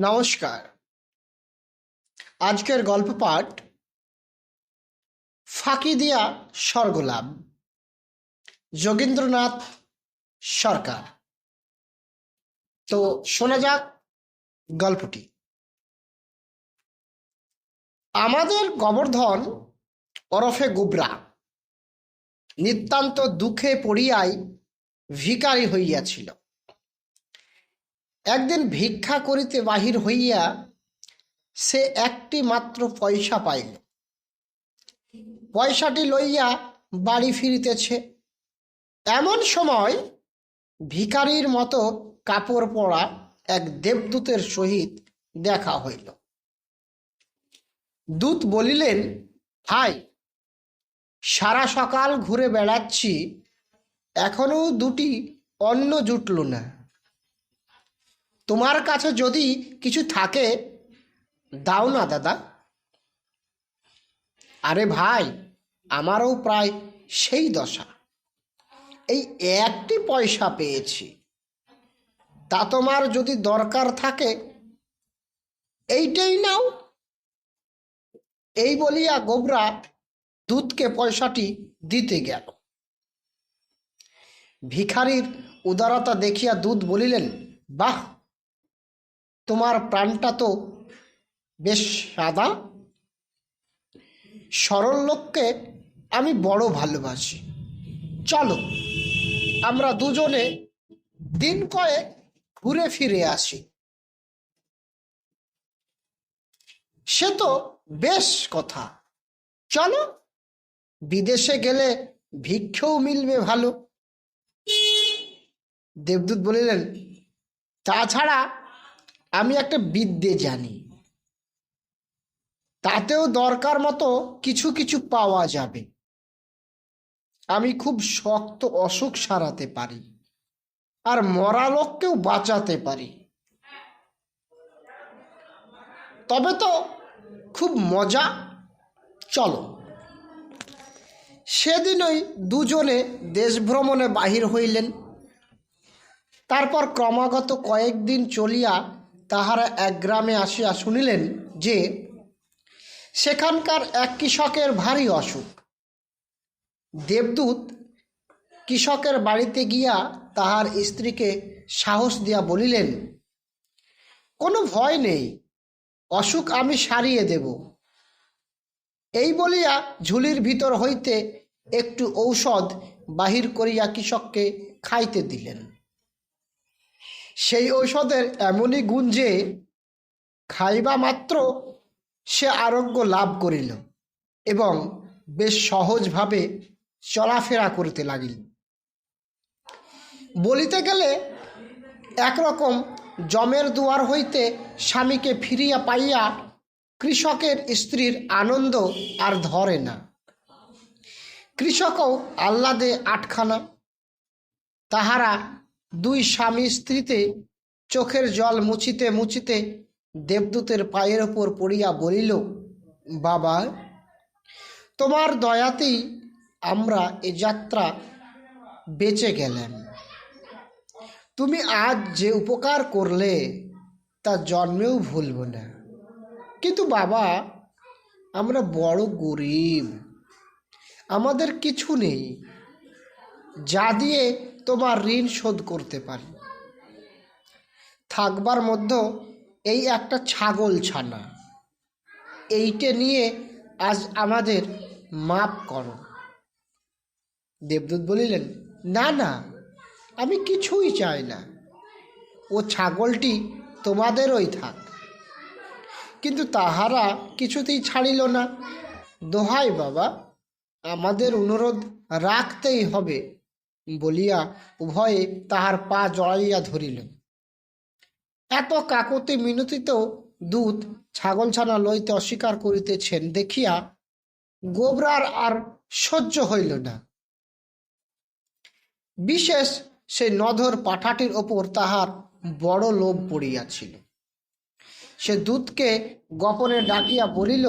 নমস্কার। আজকের গল্প পাঠ ফাঁকি দিয়া স্বর্গলাভ। যোগেন্দ্রনাথ সরকার। তো শোনা যাক গল্পটি। আমাদের গোবর্ধন ওরফে গুবরা নিতান্ত দুঃখে পড়িয়াই ভিকারি হইয়াছিল। একদিন ভিক্ষা করিতে বাহির হইয়া সে একটি মাত্র পয়সা পাইল। পয়সাটি লইয়া বাড়ি ফিরিতেছে। এমন সময় ভিখারির মতো কাপড় পরা এক দেবদূতের সহিত দেখা হইল। দূত বলিলেন, ভাই, সারা সকাল ঘুরে বেড়াচ্ছি, এখনও দুটি অন্ন জুটল না। তোমার কাছে যদি কিছু থাকে, দাও না দাদা। আরে ভাই, আমারও প্রায় সেই দশা। এই একটি পয়সা পেয়েছি। তা তোমার যদি দরকার থাকে, এইটাই নাও। এই বলিয়া গোবরা দুধকে পয়সাটি দিতে গেল। ভিখারির উদারতা দেখিয়া দুধ বলিলেন, বাহ তোমার প্রাণটা তো বেশ সাদা। সরল লোককে আমি বড় ভালোবাসি। চলো, আমরা দুজনে দিন কয়েক ঘুরে ফিরে আসি। সে তো বেশ কথা। চলো, বিদেশে গেলে ভিক্ষেও মিলবে ভালো। দেবদূত বলিলেন তাছাড়া আমি একটা বিদ্যে জানি। তাতেও দরকার মতো কিছু কিছু পাওয়া যাবে। আমি খুব শক্ত অসুখ সারাতে পারি আর মরা লোককেও বাঁচাতে পারি। তবে তো খুব মজা। চলো। সেদিনই দুজনে দেশ ভ্রমণে বাহির হইলেন। তারপর ক্রমাগত কয়েকদিন চলিয়া তাহারা এক গ্রামে আসিয়া শুনিলেন যে, সেখানকার এক কৃষকের ভারী অসুখ। দেবদূত কৃষকের বাড়িতে গিয়া তাহার স্ত্রীকে সাহস দিয়া বলিলেন, কোনো ভয় নেই, অসুখ আমি সারিয়ে দেব। এই বলিয়া ঝুলির ভিতর হইতে একটু ঔষধ বাহির করিয়া কৃষককে খাইতে দিলেন। সেই ঔষধের এমনই গুণ যে খাইবা মাত্র সে আরোগ্য লাভ করিল এবং বেশ সহজভাবে চলাফেরা করতে লাগিল। বলিতে গেলে একরকম জমের দুয়ার হইতে স্বামীকে ফিরিয়া পাইয়া কৃষকের স্ত্রীর আনন্দ আর ধরে না। কৃষকও আহ্লাদে আটখানা, তাহারা দুই স্বামী স্ত্রীতে চোখের জল মুছিতে মুছিতে দেবদূতের পায়ের ওপর পড়িয়া বলিল, বাবা, তোমার দয়াতেই আমরা এ যাত্রা বেঁচে গেলাম। তুমি আজ যে উপকার করলে, তা জন্মেও ভুলব না। কিন্তু বাবা, আমরা বড় গরিব। আমাদের কিছু নেই। যা দিয়ে তোমার ঋণ শোধ করতে পারি। থাকবার মধ্যে এই একটা ছাগল ছানা, এইটে নিয়ে আজ আমাদের মাপ করো। দেবদূত বলিলেন, না না, আমি কিছুই চাই না। ও ছাগলটি তোমাদেরই থাক। কিন্তু তাহারা কিছুতেই ছাড়িল না। দোহাই বাবা, আমাদের অনুরোধ রাখতেই হবে। বলিয়া উভয়ে তাহার পা জড়াইয়া ধরিল এত কাকতি মিনতিতেও দূত ছাগলছানা লইতে অস্বীকার করিতেছেন দেখিয়া গোবরার আর সহ্য হইল না। বিশেষ সে নধর পাঠাটির ওপর তাহার বড় লোভ পড়িয়াছিল। সে দূতকে গোপনে ডাকিয়া বলিল,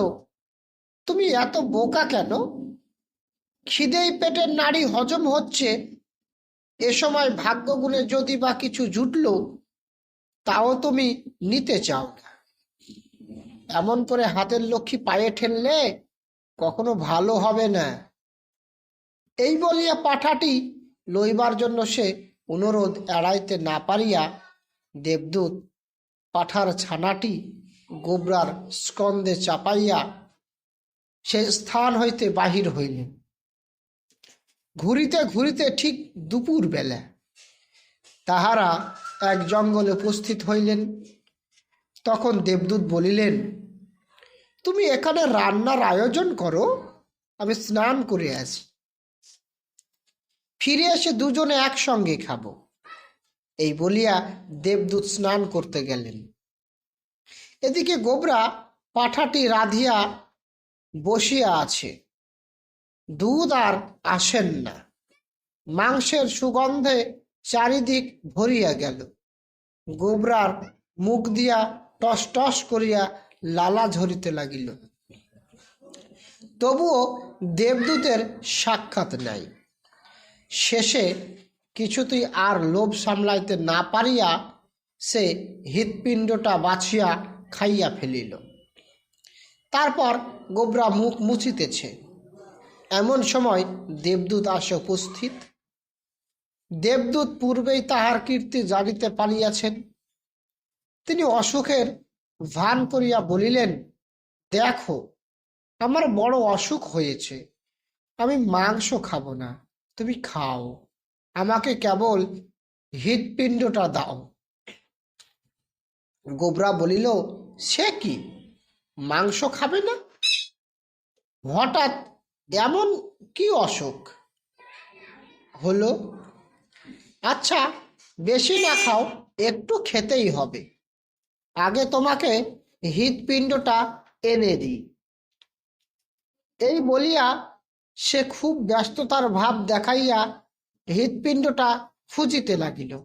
তুমি এত বোকা কেন? খিদেই পেটের নাড়ি হজম হচ্ছে এ সময় ভাগ্যগুণে যদি বা কিছু জুটল, তাও তুমি নিতে চাও না। এমন করে হাতের লক্ষ্মী পায়ে ঠেললে কখনো ভালো হবে না। এই বলিয়া পাঠাটি লইবার জন্য সে অনুরোধ এড়াইতে না পারিয়া দেবদূত পাঠার ছানাটি গোবরার স্কন্দে চাপাইয়া সে স্থান হইতে বাহির হইলেন। ঘুরিতে ঘুরিতে ঠিক দুপুর বেলা তাহারা এক জঙ্গলে উপস্থিত হইলেন। তখন দেবদূত বলিলেন, তুমি এখানে রান্নার আয়োজন করো, আমি স্নান করে আসি। ফিরে এসে দুজনে একসঙ্গে খাব। এই বলিয়া দেবদূত স্নান করতে গেলেন। এদিকে গোবরা পাঠাটি রাধিয়া বসিয়া আছে। দুধ আর আসেন না। মাংসের সুগন্ধে চারিদিক ভরিয়া গেল। গোবরার মুখ দিয়া টস টস করিয়া লালা ঝরিতে লাগিল। তবুও দেবদূতের সাক্ষাৎ নাই। শেষে কিছুতেই আর লোভ সামলাইতে না পারিয়া সে হৃৎপিণ্ডটা বাছিয়া খাইয়া ফেলিল। তারপর গোবরা মুখ মুছিতেছে। এমন সময় দেবদূত আসে উপস্থিত। দেবদূত পূর্বেই তাহার কীর্তি জানিতে পারিয়াছেন তিনি অসুখের ভান করিয়া বলিলেন, দেখো, আমার বড় অসুখ হয়েছে। আমি মাংস খাব না, তুমি খাও। আমাকে কেবল হৃৎপিণ্ডটা দাও। গোবরা বলিল, সে কি? মাংস খাবে না? হঠাৎ এমন কি অসুখ? হলো আচ্ছা বেশি না খাও, একটু খেতেই হবে। আগে তোমাকে হৃৎপিণ্ডটা এনে দিই। এই বলিয়া সে খুব ব্যস্ততার ভাব দেখাইয়া হৃৎপিণ্ডটা খুঁজিতে লাগিল।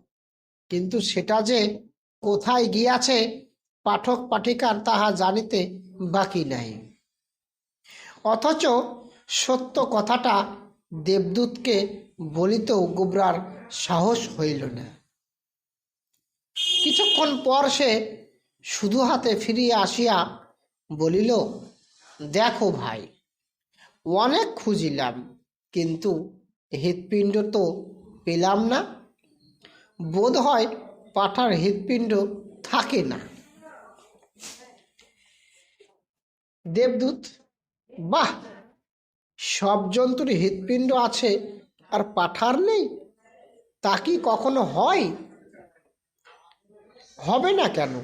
কিন্তু সেটা যে কোথায় গিয়াছে পাঠক পাঠিকার তাহা জানিতে বাকি নাই। অথচ সত্য কথাটা দেবদূতকে বলিতেও গোবরার সাহস হইল না। কিছুক্ষণ পর সে শুধু হাতে ফিরিয়া আসিয়া বলিল, দেখো ভাই, অনেক খুঁজিলাম, কিন্তু হৃৎপিণ্ড তো পেলাম না। বোধ হয় পাঠার হৃৎপিণ্ড থাকে না। দেবদূত, বাহ সব জন্তুর হৃৎপিণ্ড আছে আর পাঠার নেই? তা কি কখনো হয়? হবে না কেন?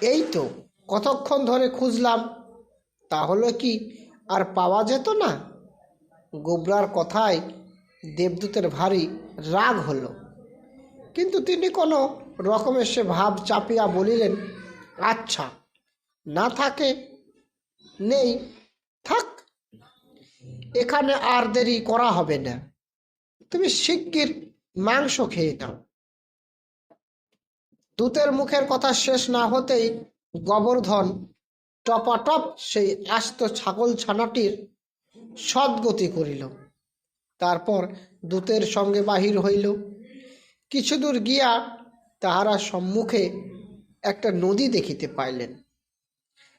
এই তো, কতক্ষণ ধরে খুঁজলাম তাহলে কি আর পাওয়া যেত না? গোবরার কথায় দেবদূতের ভারী রাগ হলো। কিন্তু তিনি কোনো রকমের সে ভাব চাপিয়া বলিলেন আচ্ছা না থাকে, নেই এখানে আর দেরি করা হবে না। তুমি শিগগির মাংস খেয়ে নাও। দূতের মুখের কথা শেষ না হতেই গোবর্ধন টপাটপ সেই আস্ত ছাগল ছানাটির সদ্গতি করিল। তারপর দূতের সঙ্গে বাহির হইল। কিছু দূর গিয়া তাহারা সম্মুখে একটা নদী দেখিতে পাইলেন।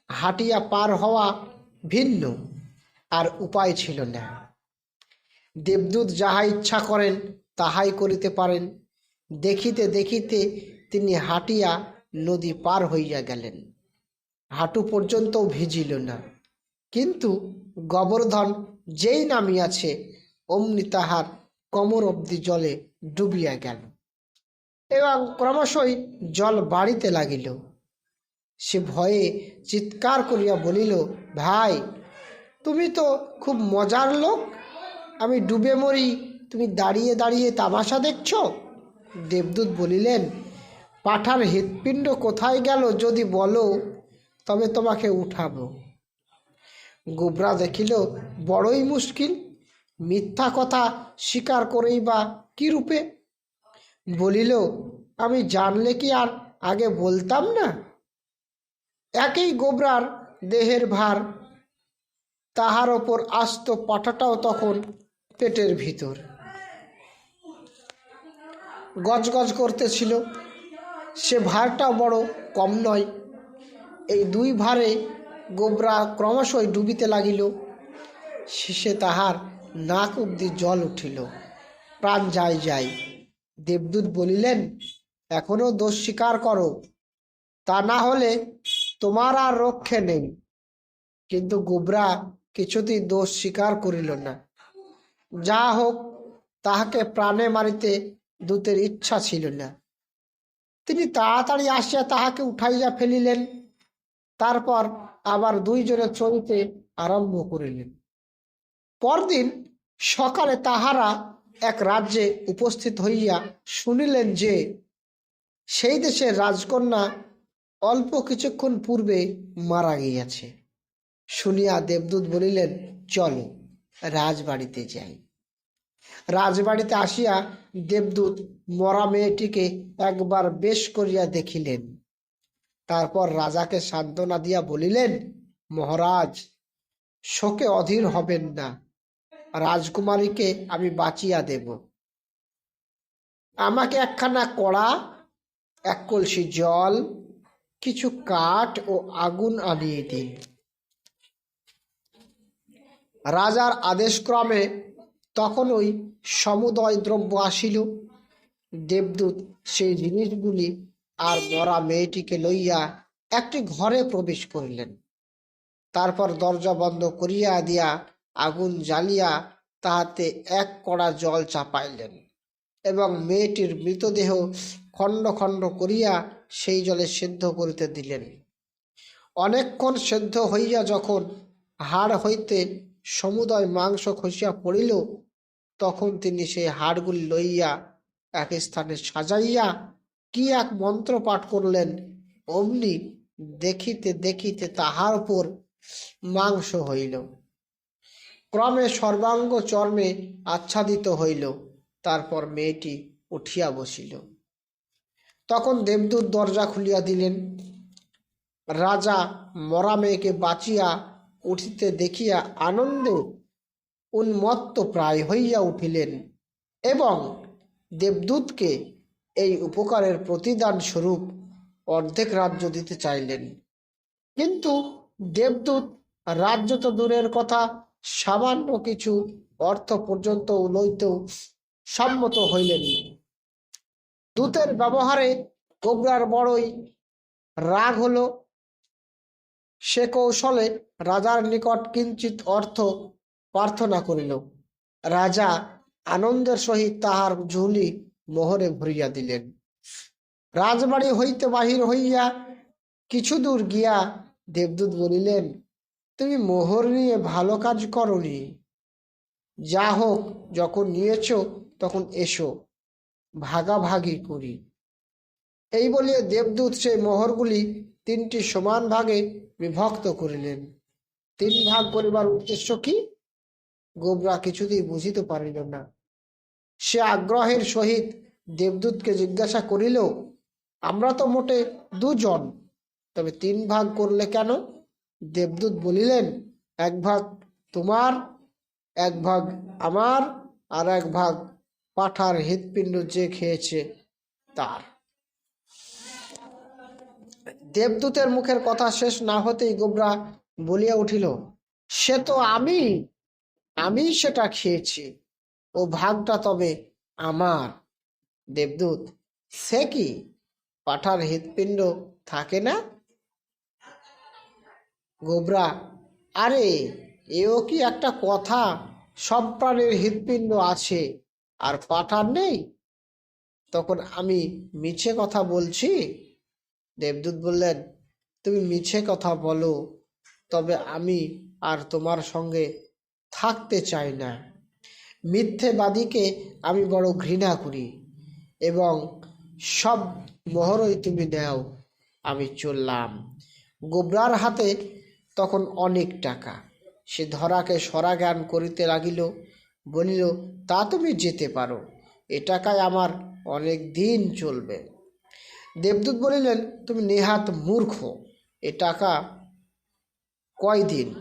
হাটিয়া পার হওয়া ভিন্ন। আর উপায় ছিল না। দেবদূত যাহা ইচ্ছা করেন, তাহাই করিতে পারেন। দেখিতে দেখিতে তিনি হাঁটিয়া নদী পার হইয়া গেলেন। হাঁটু পর্যন্ত ভিজিল না। কিন্তু গোবর্ধন যেই নামিয়াছে, অমনি তাহার কমর অব্দি জলে ডুবিয়া গেল। এবং ক্রমশই জল বাড়িতে লাগিল। সে ভয়ে চিৎকার করিয়া বলিল, ভাই তুমি তো খুব মজার লোক। আমি ডুবে মরি, তুমি দাঁড়িয়ে দাঁড়িয়ে তামাশা দেখছ? দেবদূত বলিলেন, পাঠার হৃৎপিণ্ড কোথায় গেল যদি বলো, তবে তোমাকে উঠাবো। গোবরা দেখিল, বড়ই মুশকিল, মিথ্যা কথা স্বীকার করেই বা কি রূপে? বলিল, আমি জানলে কি আর আগে বলতাম না? একই গোবরার দেহের ভার তাহার ওপর আস্ত পাঠাটাও তখন পেটের ভিতর। গজগজ করতেছিল। সে ভারটাও বড় কম নয়। এই দুই ভারে গোবরা ক্রমশই ডুবিতে লাগিল। শেষে তাহার নাক অব্দি জল উঠিল। প্রাণ যাই যাই দেবদূত বলিলেন, এখনও দোষ স্বীকার করো। তা না হলে তোমার আর রক্ষে নেই। কিন্তু গোবরা কিছুতেই দোষ স্বীকার করিল না। যা হোক, তাহাকে প্রাণে মারিতে দূতের ইচ্ছা ছিল না। তিনি তাড়াতাড়ি আসিয়া তাহাকে উঠাইয়া ফেলিলেন, তারপর আবার দুইজনে চলিতে আরম্ভ করিলেন। পরদিন সকালে তাহারা এক রাজ্যে উপস্থিত হইয়া শুনিলেন যে, সেই দেশের রাজকন্যা অল্প কিছুক্ষণ পূর্বে মারা গিয়াছে। শুনিয়া দেবদূত বলিলেন, চলো, রাজবাড়িতে যাই। রাজবাড়িতে আসিয়া দেবদূত মরা মেয়েটিকে একবার বেশ করিয়া দেখিলেন। তারপর রাজাকে সান্ত্বনা দিয়া বলিলেন, মহারাজ, শোকে অধীর হবেন না, রাজকুমারীকে আমি বাঁচিয়া দেব। আমাকে একখানা কড়া, এক কলসি জল, কিছু কাঠ ও আগুন আনিয়ে দিন। রাজার আদেশক্রমে তখন ওই সমুদয় দ্রব্য আসিল। দেবদূত সেই জিনিসগুলি আর মরা মেয়েটিকে লইয়া একটি ঘরে প্রবেশ করিলেন। তারপর দরজা বন্ধ করিয়া দিয়া আগুন জ্বালিয়া তাহাতে এক কড়া জল চাপাইলেন এবং মেয়েটির মৃতদেহ খণ্ড খণ্ড করিয়া সেই জলে সিদ্ধ করিতে দিলেন। অনেকক্ষণ সেদ্ধ হইয়া যখন হাড় হইতে সমুদয় মাংস খসিয়া পড়িল, তখন তিনি সেই হাড়গুলি লইয়া এক স্থানে সাজাইয়া কি এক মন্ত্র পাঠ করলেন, অমনি দেখিতে দেখিতে তাহার উপর মাংস হইল। ক্রমে সর্বাঙ্গ চর্মে আচ্ছাদিত হইল, তারপর মেয়েটি উঠিয়া বসিল। তখন দেবদূত দরজা খুলিয়া দিলেন। রাজা মরা মেয়েকে বাঁচিয়া উঠিতে দেখিয়া আনন্দে উন্মত্ত প্রায় হইয়া উঠিলেন এবং দেবদূতকে এই উপকারের প্রতিদান স্বরূপ অর্ধেক রাজ্য দিতে চাইলেন। কিন্তু দেবদূত রাজ্য তো দূরের কথা, সামান্য কিছু অর্থ পর্যন্ত লইতেও সম্মত হইলেন। দূতের ব্যবহারে গোবরার বড়ই রাগ হলো সে কৌশলে রাজার নিকট কিঞ্চিত অর্থ প্রার্থনা করিল। রাজা আনন্দের সহিত তাহার ঝুলি মোহরে ভরিয়া দিলেন। রাজবাড়ি হইতে বাহির হইয়া কিছু দূর গিয়া দেবদূত বলিলেন, তুমি মোহর নিয়ে ভালো কাজ করনি। যা হোক, যখন নিয়েছ, তখন এসো, ভাগাভাগি করি। এই বলিয়া দেবদূত সেই মোহরগুলি তিনটি সমান ভাগে বিভক্ত করিলেন। তিন ভাগ করিবার উদ্দেশ্য কি? গোবরা কিছুতেই বুঝিতে পারিল না। সে আগ্রহের সহিত দেবদূতকে জিজ্ঞাসা করিল, আমরা তো মোটে দুজন, তবে তিন ভাগ করলে কেন? দেবদূত বলিলেন, এক ভাগ তোমার, এক ভাগ আমার, আর এক ভাগ পাঠার হৃৎপিণ্ড যে খেয়েছে তার। দেবদূতের মুখের কথা শেষ না হতেই গোবরা বলিয়া উঠিল, সে তো আমি আমি সেটা খেয়েছি। ও ভাগটা তবে আমার। দেবদূত, সে কি? পাঠার হৃৎপিণ্ড থাকে না? গোবরা, আরে, এও কি একটা কথা? সব প্রাণীর হৃৎপিণ্ড আছে, আর পাঠার নেই? তখন আমি মিছে কথা বলছি? দেবদূত বললেন, তুমি মিছে কথা বলো, তবে আমি আর তোমার সঙ্গে থাকতে চাই না। মিথ্যেবাদীকে আমি বড় ঘৃণা করি এবং সব মোহরই তুমি নেও আমি চললাম। গোবরার হাতে তখন অনেক টাকা। সে ধরাকে সরা জ্ঞান করিতে লাগিল, বলিল, তা তুমি যেতে পারো, এ টাকায় আমার অনেক দিন চলবে। দেবদূত বলিলেন, তুমি নেহাত মূর্খ। এ টাকা কয়দিন?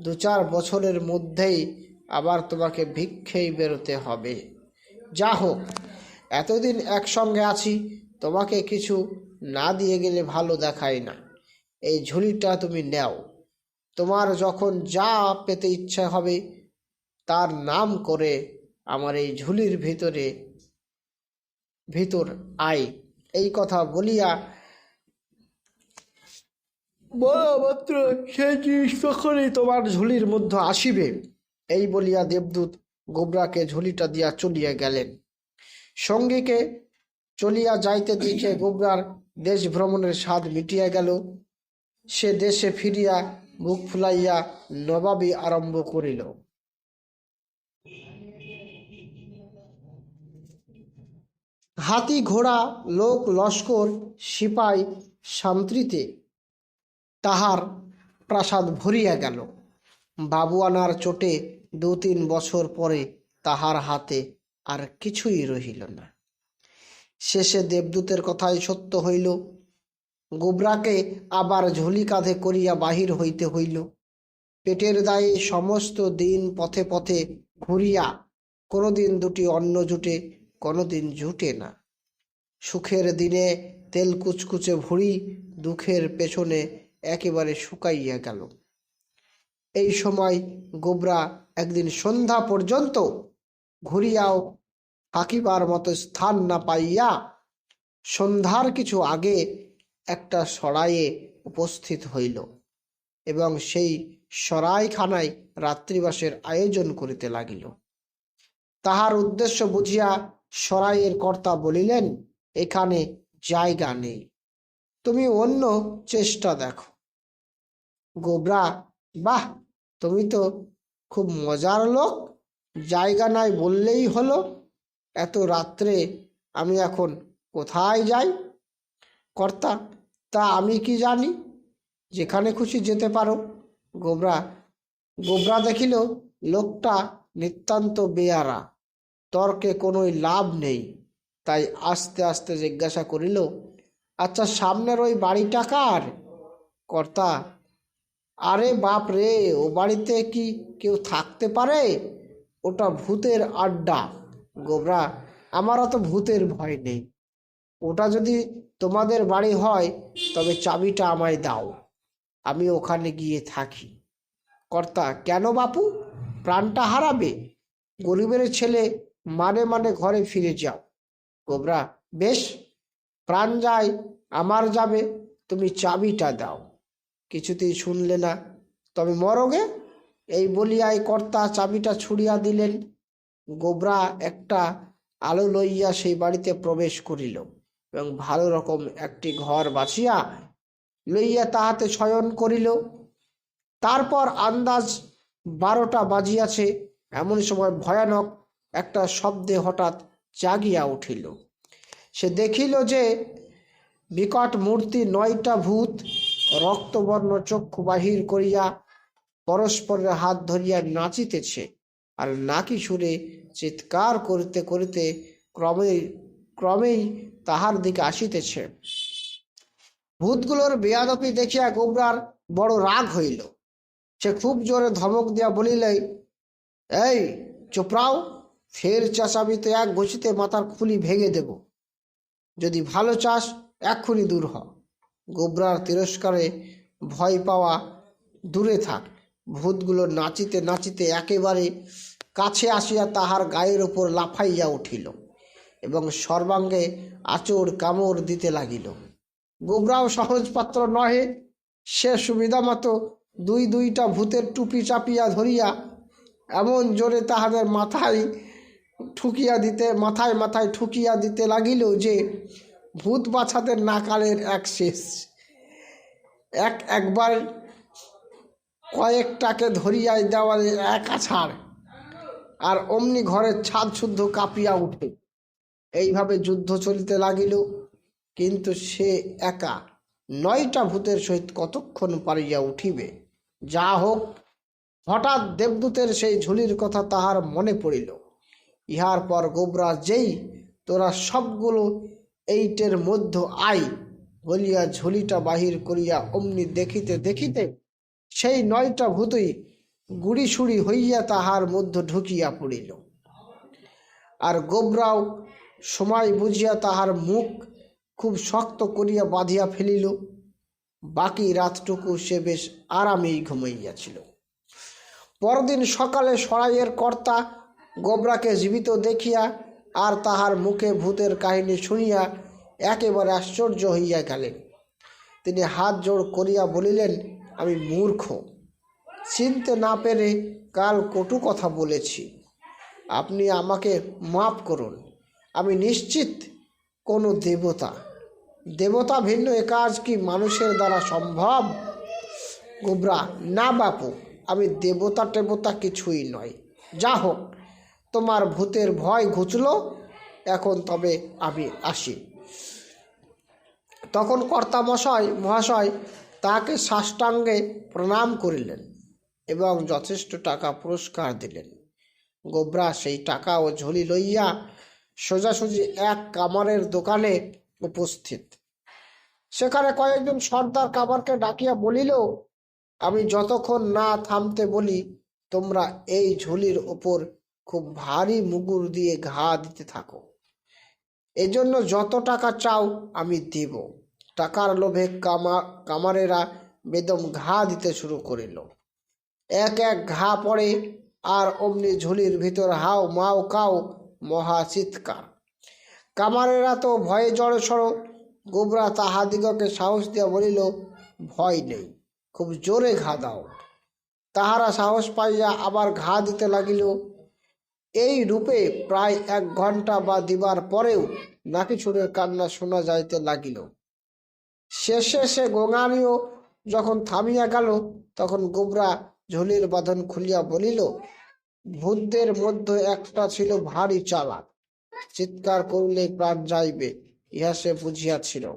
দু চার বছরের মধ্যেই আবার তোমাকে ভিক্ষেই বেরোতে হবে। যা হোক, এতদিন একসঙ্গে আছি, তোমাকে কিছু না দিয়ে গেলে ভালো দেখায় না। এই ঝুলিটা তুমি নেও। তোমার যখন যা পেতে ইচ্ছা হবে, তার নাম করে আমার এই ঝুলির ভিতরে, ভিতর আই এই কথা বলিয়া বলা মাত্র সেই জিনিস তখনই তোমার ঝুলির মধ্যে আসিবে। এই বলিয়া দেবদূত গোবরাকে ঝুলিটা দিয়া চলিয়া গেলেন। সঙ্গীকে চলিয়া যাইতে দেখে গোবরার দেশ ভ্রমণের স্বাদ মিটিয়া গেল। সে দেশে ফিরিয়া বুক ফুলাইয়া নবাবি আরম্ভ করিল। হাতি ঘোড়া, লোক লস্কর, সিপাই শান্তিতে তাহার প্রাসাদ ভরিয়া গেল। বাবুয়ানার চোটে দু তিন বছর পরে তাহার হাতে আর কিছুই রহিল না। শেষে দেবদূতের কথাই সত্য হইল। গোবরাকে আবার ঝুলি কাঁধে করিয়া বাহির হইতে হইল। পেটের দায়ে সমস্ত দিন পথে পথে ঘুরিয়া কোনোদিন দুটি অন্ন জুটে কোনোদিন জুটে না। সুখের দিনে তেল কুচকুচে ভুঁড়ি দুঃখের পেছনে একেবারে শুকাইয়া গেল। এই সময় গোবরা একদিন সন্ধ্যা পর্যন্ত ঘুরিয়াও থাকিবার মতো স্থান না পাইয়া সন্ধ্যার কিছু আগে একটা সরাইয়ে উপস্থিত হইল এবং সেই সরাইখানায় রাত্রিবাসের আয়োজন করিতে লাগিল। তাহার উদ্দেশ্য বুঝিয়া সরাইয়ের কর্তা বলিলেন, এখানে জায়গা নেই। তুমি অন্য চেষ্টা দেখো। গোবরা, বাহ, তুমি তো খুব মজার লোক। জায়গা নাই বললেই হলো। এত রাত্রে আমি এখন কোথায় যাই? কর্তা, তা আমি কি জানি? যেখানে খুশি যেতে পারো। গোবরা গোবরা দেখিল লোকটা নিতান্ত বেয়ারা। তর্কে কোনোই লাভ নেই। তাই আস্তে আস্তে জিজ্ঞাসা করিল আচ্ছা সামনের ওই বাড়িটা কার? কর্তা, আরে বাপ রে, ও বাড়িতে কি কেউ থাকতে পারে? ওটা ভূতের আড্ডা। গোবরা আমার অত ভূতের ভয় নেই। ওটা যদি তোমাদের বাড়ি হয়, তবে চাবিটা আমায় দাও। আমি ওখানে গিয়ে থাকি। কর্তা, কেন বাপু? প্রাণটা হারাবে। গরিবের ছেলে মানে মানে ঘরে ফিরে যাও। গোবরা, বেশ, প্রাণ যায়, আমার যাবে, তুমি চাবিটা দাও। কিছুতেই শুনলে না। তবে মরগে, এই বলিয়াই কর্তা চাবিটা ছুড়িয়া দিলেন। গোবরা একটা আলো লইয়া সেই বাড়িতে প্রবেশ করিল এবং ভালো রকম একটি ঘর বাছিয়া লইয়া তাহাতে শয়ন করিল। তারপর আন্দাজ বারোটা বাজিয়াছে। এমন সময় ভয়ানক একটা শব্দে হঠাৎ জাগিয়া উঠিল। সে দেখিল যে বিকট মূর্তি নয়টা ভূত রক্তবর্ণ চক্ষু বাহির করিয়া পরস্পরের হাত ধরিয়া নাচিতেছে আর নাকি সুরে চিৎকার করিতে করিতে ক্রমে ক্রমেই তাহার দিকে আসিতেছে। ভূতগুলোর বেয়াদপি দেখিয়া গোবরার বড় রাগ হইল। সে খুব জোরে ধমক দিয়া বলিলে, এই চোপড়াও ফের চাষাবিতে এক ঘষিতে মাথার খুলি ভেঙে দেব। যদি ভালো চাষ, এক্ষুনি দূর হ। গোবরার তিরস্কারে ভয় পাওয়া দূরে থাক। ভূতগুলো নাচিতে নাচিতে একেবারে কাছে আসিয়া তাহার গায়ের ওপর লাফাইয়া উঠিল এবং সর্বাঙ্গে আচর কামড় দিতে লাগিল। গোবরাও সহজ পাত্র নহে। সে সুবিধা মতো দুই দুইটা ভূতের টুপি চাপিয়া ধরিয়া এমন জোরে তাহাদের মাথায় ঠুকিয়া দিতে, মাথায় মাথায় ঠুকিয়া দিতে লাগিল যে ভূত বাছাদের নাকালের এক শেষ। এক একবার কয়েকটাকে ধরিয়াই দেওয়ালে এক আছাড়, আর অমনি ঘরের ছাদ শুদ্ধ কাঁপিয়া উঠে। এইভাবে যুদ্ধ চলিতে লাগিল, কিন্তু সে একা নয়টা ভূতের সহিত কতক্ষণ পারিয়া উঠিবে? যা হোক, হঠাৎ দেবদূতের সেই ঝুলির কথা তাহার মনে পড়িল। ইহার পর গোবরা যেই, তোরা সবগুলো এইটের মধ্য আই বলিয়া ঝুলিটা বাহির করিয়া অমনি দেখিতে দেখিতে সেই নয়টা ভূতই গুড়ি সুড়ি হইয়া তাহার মধ্যে ঢুকিয়া পড়িল। আর গোবরাও সময় বুঝিয়া তাহার মুখ খুব শক্ত করিয়া বাঁধিয়া ফেলিল। বাকি রাতটুকু সে বেশ আরামেই ঘুমাইয়াছিল। পরদিন সকালে সরাইয়ের কর্তা গোবরাকে জীবিত দেখিয়া আর তাহার মুখে ভূতের কাহিনী শুনিয়া একেবারে আশ্চর্য হইয়া গেলেন। তিনি হাত জোড় করিয়া বলিলেন, আমি মূর্খ। চিনতে না পেরে কাল কটু কথা বলেছি। আপনি আমাকে মাফ করুন। আমি নিশ্চিত কোনো দেবতা। দেবতা ভিন্ন এ কাজ কি মানুষের দ্বারা সম্ভব? গোবরা, না বাপু, আমি দেবতা টেবতা কিছুই নয়। যা হোক তোমার ভূতের ভয় ঘুচল। এখন তবে আমি আসি। তখন কর্তামশাই মহাশয় তাকে সাষ্টাঙ্গে প্রণাম করিলেন এবং যথেষ্ট টাকা পুরস্কার দিলেন। গোবরা সেই টাকা ও ঝুলি লইয়া সোজাসুজি এক কামারের দোকানে উপস্থিত। সেখানে কয়েকজন সর্দার কামারকে ডাকিয়া বলিল, আমি যতক্ষণ না থামতে বলি, তোমরা এই ঝুলির ওপর খুব ভারী মুগুর দিয়ে ঘা দিতে থাকো। এজন্য যত টাকা চাও আমি দেব। টাকার লোভে কামা, কামারেরা বেদম ঘা দিতে শুরু করিল। এক এক ঘা পড়ে আর অমনি ঝুলির ভিতর হাও মাও কাও মহা চিৎকার। কামারেরা তো ভয়ে জড় জড়সড় গোবরা তাহাদিগকে সাহস দিয়া বলিল, ভয় নেই, খুব জোরে ঘা দাও। তাহারা সাহস পাইয়া আবার ঘা দিতে লাগিল। এই রূপে প্রায় এক ঘণ্টা বা দিবার পরেও নাকি ছুড়ের কান্না শোনা যাইতে লাগিল। শেষে সে গোঙানিও যখন থামিয়া গেল, তখন গোবরা ঝুলির বাঁধন খুলিয়া বলিল ভূতদের মধ্যে একটা ছিল ভারী চালাক। চিৎকার করিলে প্রাণ যাইবে, ইহা সে বুঝিয়াছিল।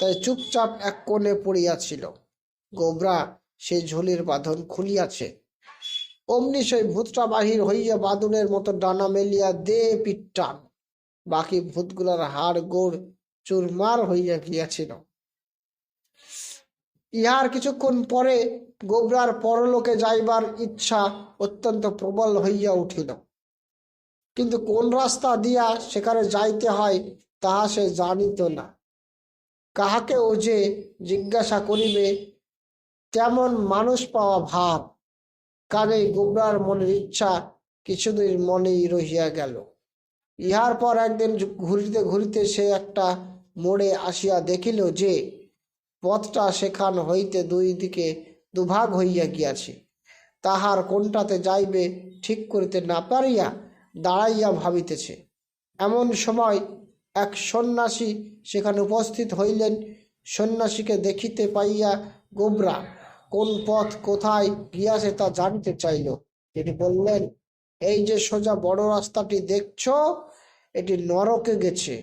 তাই চুপচাপ এক কোণে পড়িয়াছিল। গোবরা সেই ঝুলির বাঁধন খুলিয়াছে। অমনি সেই ভূতটা বাহির হইয়া বাদুনের মতো ডানা মেলিয়া দে পিটান বাকি ভূতগুলার হাড় গোড় চুরমার হইয়া গিয়াছিল। ইহার কিছুক্ষণ পরে গোবরার পরলোকে যাইবার ইচ্ছা অত্যন্ত প্রবল হইয়া উঠিল। কিন্তু কোন রাস্তা দিয়া সেখানে যাইতে হয় তাহা সে জানিত না। কাহাকে ও যে জিজ্ঞাসা করিবে, তেমন মানুষ পাওয়া ভাব কাজেই গোবরার মনের ইচ্ছা কিছুদিন মনেই রহিয়া গেল। ইহার পর একদিন ঘুরিতে ঘুরিতে সে একটা মোড়ে আসিয়া দেখিল যে, পথটা সেখান হইতে দুই দিকে দুভাগ হইয়া গিয়াছে। তাহার কোনটাতে যাইবে ঠিক করিতে না পারিয়া দাঁড়াইয়া ভাবিতেছে। এমন সময় এক সন্ন্যাসী সেখানে উপস্থিত হইলেন। সন্ন্যাসীকে দেখিতে পাইয়া গোবরা কোন পথ কোথায় গিয়াছে তা জানতে চাইল। তিনি বললেন এই যে সোজা বড় রাস্তাটি দেখছ এটি নরকে গেছে।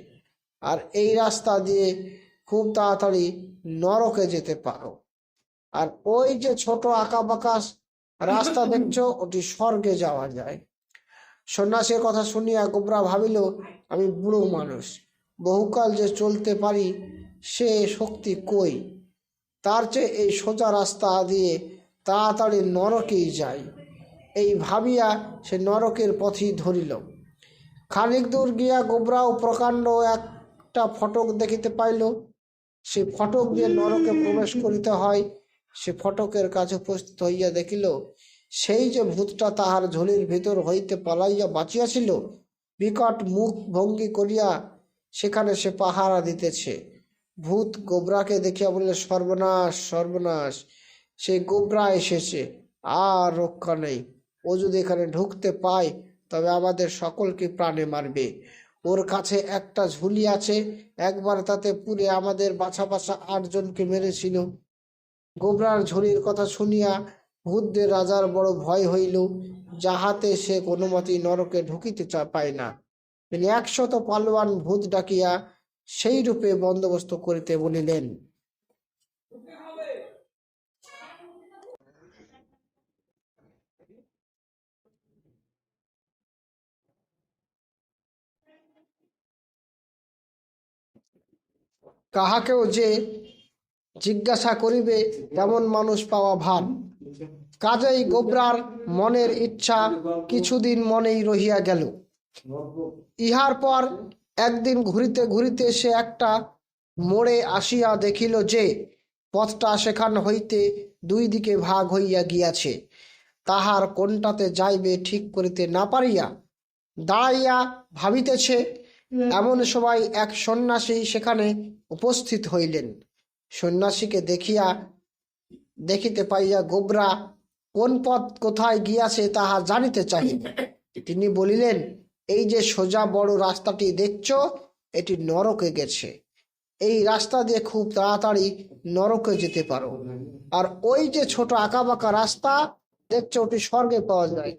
আর এই রাস্তা দিয়ে খুব তাড়াতাড়ি নরকে যেতে পারো। আর ওই যে ছোট আঁকা বাঁকা রাস্তা দেখছ ওটি স্বর্গে যাওয়া যায়। সন্ন্যাসীর কথা শুনিয়া গোবরা ভাবিল আমি বুড়ো মানুষ বহুকাল যে চলতে পারি সে শক্তি কই? তার চেয়ে এই সোজা রাস্তা দিয়ে তাড়াতাড়ি নরকেই যাই। এই ভাবিয়া সে নরকের পথই ধরিল। খানিক দূর গিয়া গোবরাও প্রকাণ্ড একটা ফটক দেখিতে পাইল। সে ফটক দিয়ে নরকে প্রবেশ করিতে হয়। সে ফটকের কাছে উপস্থিত হইয়া দেখিল, সেই যে ভূতটা তাহার ঝুলির ভিতর হইতে পালাইয়া বাঁচিয়াছিল, বিকট মুখ ভঙ্গি করিয়া সেখানে সে পাহারা দিতেছে। ভূত গোবরাকে দেখিয়া বললে, সর্বনাশ সর্বনাশ সে গোবরা এসেছে, আর রক্ষা নেই। ও যদি এখানে ঢুকতে পায়, তবে আমাদের সকলকে প্রাণে মারবে। ওর কাছে একটা ঝুলি আছে, একবার তাতে পুরে আমাদের বাছা বাছা আটজনকে মেরেছিল। গোবরার ঝুলির কথা শুনিয়া ভূতদের রাজার বড় ভয় হইল, যাহাতে সে কোনো মতেই নরকে ঢুকিতে পায় না। তিনি একশত পালোয়ান ভূত ডাকিয়া সেই রূপে বন্দোবস্ত করিতে বলিলেন। কাহাকেও যে জিজ্ঞাসা করিবে, তেমন মানুষ পাওয়া ভাব কাজেই গোবরার মনের ইচ্ছা কিছুদিন মনেই রহিয়া গেল। ইহার পর একদিন ঘুরিতে ঘুরিতে সে একটা মোড়ে আসিয়া দেখিল যে পথটা সেখান হইতে দুই দিকে ভাগ হইয়া গিয়াছে। তাহার কোনটাতে যাইবে ঠিক করিতে না পারিয়া দাঁড়াইয়া ভাবিতেছে, এমন সময় এক সন্ন্যাসী সেখানে উপস্থিত হইলেন। সন্ন্যাসীকে দেখিয়া, দেখিতে পাইয়া গোবরা, কোন পথ কোথায় গিয়াছে তাহা জানিতে চাহিল। তিনি বলিলেন এই যে সোজা বড় রাস্তাটি দেখছ, এটি নরকে গেছে। এই রাস্তা দিয়ে খুব তাড়াতাড়ি নরকে যেতে পারো। আর ওই যে ছোট আঁকাবাঁকা রাস্তা, দেখছ ওটি স্বর্গে পাওয়া যায়।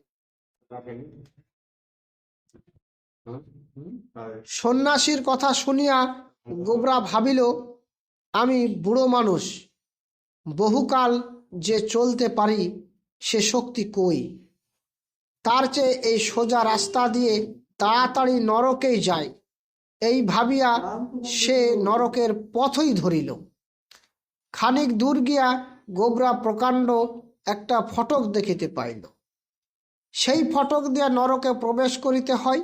সন্ন্যাসীর কথা শুনিয়া গোবরা ভাবিল, আমি বুড়ো মানুষ, বহুকাল যে চলতে পারি সে শক্তি কই? তার চেয়ে এই সোজা রাস্তা দিয়ে তাড়াতাড়ি নরকেই যায়। এই ভাবিয়া সে নরকের পথই ধরিল। খানিক দূর গিয়া গোবরা প্রকাণ্ড একটা ফটক দেখিতে পাইল। সেই ফটক দিয়া নরকে প্রবেশ করিতে হয়।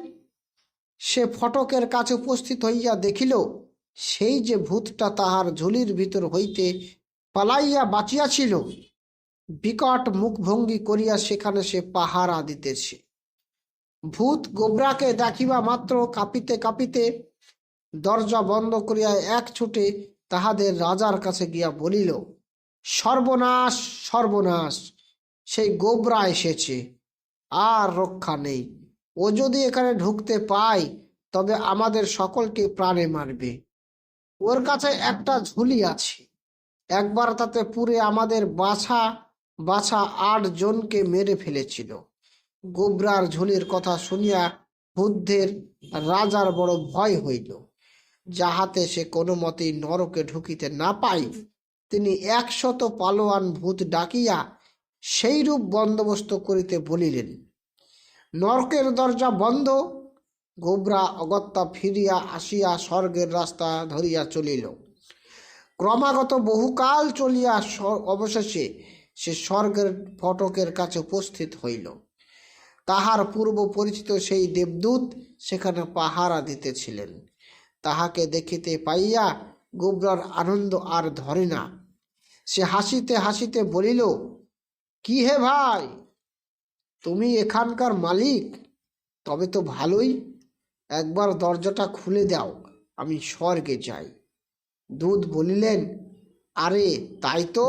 সে ফটকের কাছে উপস্থিত হইয়া দেখিল, সেই যে ভূতটা তাহার ঝুলির ভিতর হইতে পালাইয়া বাঁচিয়াছিল। বিকট মুখভঙ্গি করিয়া সেখানে সে পাহারা দিতেছে। ভূত গোবরাকে দেখিবা মাত্র কাঁপিতে কাঁপিতে দরজা বন্ধ করিয়া এক ছুটে তাহাদের রাজার কাছে গিয়া বলিল, সর্বনাশ সর্বনাশ, সেই গোবরা এসেছে, আর রক্ষা নেই। ও যদি এখানে ঢুকতে পায়, তবে আমাদের সকলকে প্রাণে মারবে। ওর কাছে একটা ঝুলি আছে। একবার তাতে পুরে আমাদের বাছা বাছা আট জনকে মেরে ফেলেছিল। গোবরার ঝুলির কথা শুনিয়া বুদ্ধের রাজার বড় ভয় হইল। যাহাতে সে কোনো মতেই নরকে ঢুকিতে না পাই তিনি একশত পালোয়ান ভূত ডাকিয়া সেইরূপ বন্দোবস্ত করিতে বলিলেন, নরকের দরজা বন্ধ। গোবরা অগত্যা ফিরিয়া আসিয়া স্বর্গের রাস্তা ধরিয়া চলিল। ক্রমাগত বহুকাল চলিয়া অবশেষে সে স্বর্গের ফটকের কাছে উপস্থিত হইল। তাহার পূর্ব পরিচিত সেই দেবদূত সেখানে পাহারা দিতেছিলেন। তাহাকে দেখিতে পাইয়া গোবরার আনন্দ আর ধরে না। সে হাসিতে হাসিতে বলিল, কি হে ভাই, তুমি এখানকার মালিক? তবে তো ভালোই। একবার দরজাটা খুলে দাও, আমি স্বর্গে যাই। দুধ বলিলেন, আরে, তাই তো?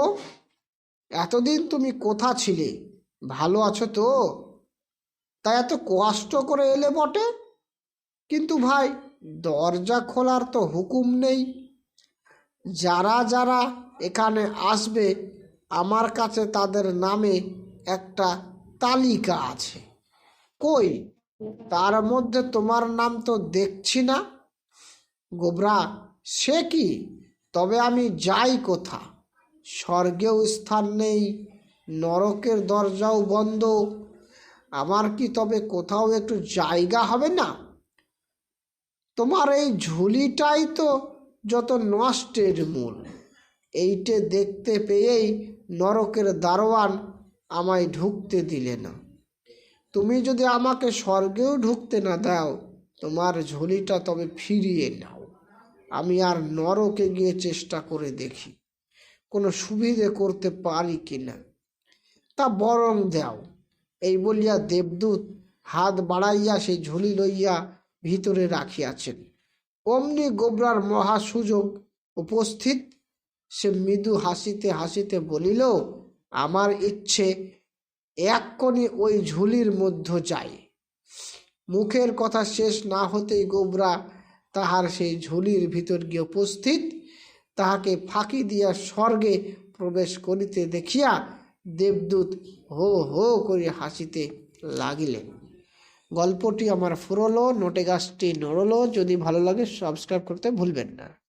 এতদিন তুমি কোথা ছিলে? ভালো আছো তো? তাই এত কষ্ট করে এলে বটে। কিন্তু ভাই, দরজা খোলার তো হুকুম নেই। যারা যারা এখানে আসবে, আমার কাছে তাদের নামে একটা তালিকা আছে। কই? তার মধ্যে তোমার নাম তো দেখছি না। গোবরা, সে কি? তবে আমি যাই কোথা। স্বর্গেও স্থান নেই, নরকের দরজাও বন্ধ। আমার কি তবে কোথাও একটু জায়গা হবে না? তোমার এই ঝুলিটাই তো যত নষ্টের মূল। এইটে দেখতে পেয়েই নরকের দারোয়ান আমায় ঢুকতে দিলে না। তুমি যদি আমাকে স্বর্গেও ঢুকতে না দাও, তোমার ঝুলিটা তবে ফিরিয়ে নাও। আমি আর নরকে গিয়ে চেষ্টা করে দেখি। কোনো সুবিধে করতে পারি কি না তা বরং দাও এই বলিয়া দেবদূত হাত বাড়াইয়া সেই ঝুলি লইয়া ভিতরে রাখিয়াছেন। অমনি গোবরার মহা সুযোগ উপস্থিত। সে মৃদু হাসিতে হাসিতে বলিল, আমার ইচ্ছে এক্ষণি ওই ঝুলির মধ্য যাই। মুখের কথা শেষ না হতেই গোবরা তাহার সেই ঝুলির ভিতর গিয়ে উপস্থিত। তাহাকে ফাঁকি দিয়া স্বর্গে প্রবেশ করিতে দেখিয়া দেবদূত হো হো করে হাসিতে লাগিলেন। গল্পটি আমার ফুরলো, নোটে গাছটি নড়লো। যদি ভালো লাগে সাবস্ক্রাইব করতে ভুলবেন না।